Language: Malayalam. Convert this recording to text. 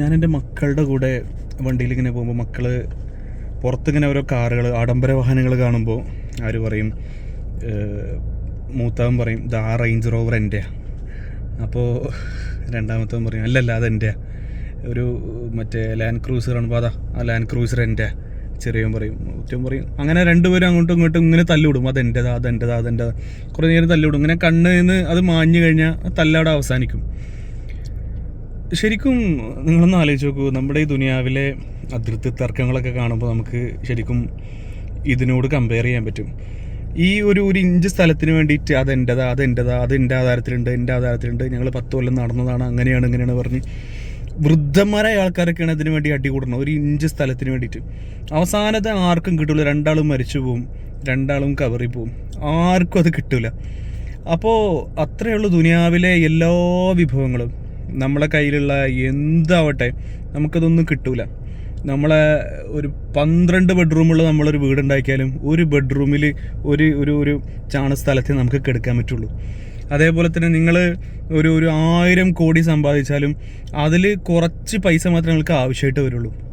ഞാൻ എന്റെ മക്കളുടെ കൂടെ വണ്ടിയിൽ ഇങ്ങനെ പോകുമ്പോൾ മക്കൾ പുറത്തിങ്ങനെ ഓരോ കാറുകൾ ആഡംബര വാഹനങ്ങൾ കാണുമ്പോൾ ആര് പറയും മൂത്താവൻ പറയും ആ റേഞ്ച് റോവർ എന്റെയാ അപ്പോൾ രണ്ടാമത്തവൻ പറയും അല്ലല്ല അത് എന്റെയാ ഒരു മറ്റേ ലാൻഡ് ക്രൂസർ കാണുമ്പോൾ അതാ ആ ലാൻഡ് ക്രൂസർ എന്റെ ചെറിയവൻ പറയും മൂത്തവൻ പറയും അങ്ങനെ രണ്ടുപേരും അങ്ങോട്ടും ഇങ്ങോട്ടും ഇങ്ങനെ തല്ലിവിടും അതെന്റെതാ അതെന്റെതാ അതെന്റെതാ കുറേ നേരം തല്ലിവിടും. ഇങ്ങനെ കണ്ണിൽ നിന്ന് അത് മാഞ്ഞു കഴിഞ്ഞാൽ തല്ലവിടെ അവസാനിക്കും. ശരിക്കും നിങ്ങളൊന്ന് ആലോചിച്ച് നോക്കൂ. നമ്മുടെ ഈ ദുനിയാവിലെ അതിർത്തി തർക്കങ്ങളൊക്കെ കാണുമ്പോൾ നമുക്ക് ശരിക്കും ഇതിനോട് കമ്പയർ ചെയ്യാൻ പറ്റും. ഈ ഒരു ഒരു ഇഞ്ച് സ്ഥലത്തിന് വേണ്ടിയിട്ട് അതെന്റെതാ അതെന്റെതാ അത് എന്റെ ആധാരത്തിലുണ്ട് എന്റെ ആധാരത്തിലുണ്ട് ഞങ്ങൾ പത്ത് കൊല്ലം നടന്നതാണ് അങ്ങനെയാണ് ഇങ്ങനെയാണ് പറഞ്ഞ് വൃദ്ധന്മാരായ ആൾക്കാരൊക്കെയാണ് ഇതിനു വേണ്ടി അടി അടികൂടണം ഒരു ഇഞ്ച് സ്ഥലത്തിന് വേണ്ടിയിട്ട്. അവസാനത്തെ ആർക്കും കിട്ടില്ല രണ്ടാളും മരിച്ചു പോവും രണ്ടാളും കവറി പോവും. ആർക്കും അത് കിട്ടില്ല അപ്പോൾ അത്രയുള്ള ദുനിയാവിലെ എല്ലാ വിഭവങ്ങളും. നമ്മളെ കയ്യിലുള്ള എന്താവട്ടെ നമുക്കതൊന്നും കിട്ടൂല. നമ്മളെ ഒരു പന്ത്രണ്ട് ബെഡ്റൂമുള്ള നമ്മളൊരു വീടുണ്ടാക്കിയാലും ഒരു ബെഡ്റൂമിൽ ഒരു ഒരു ഒരു ചാണ സ്ഥലത്തെ നമുക്ക് കിടക്കാൻ പറ്റുള്ളൂ. അതേപോലെ തന്നെ നിങ്ങൾ ഒരു ഒരു ആയിരം കോടി സമ്പാദിച്ചാലും അതിൽ കുറച്ച് പൈസ മാത്രമേ നിങ്ങൾക്ക് ആവശ്യമായിട്ട് വരുള്ളൂ.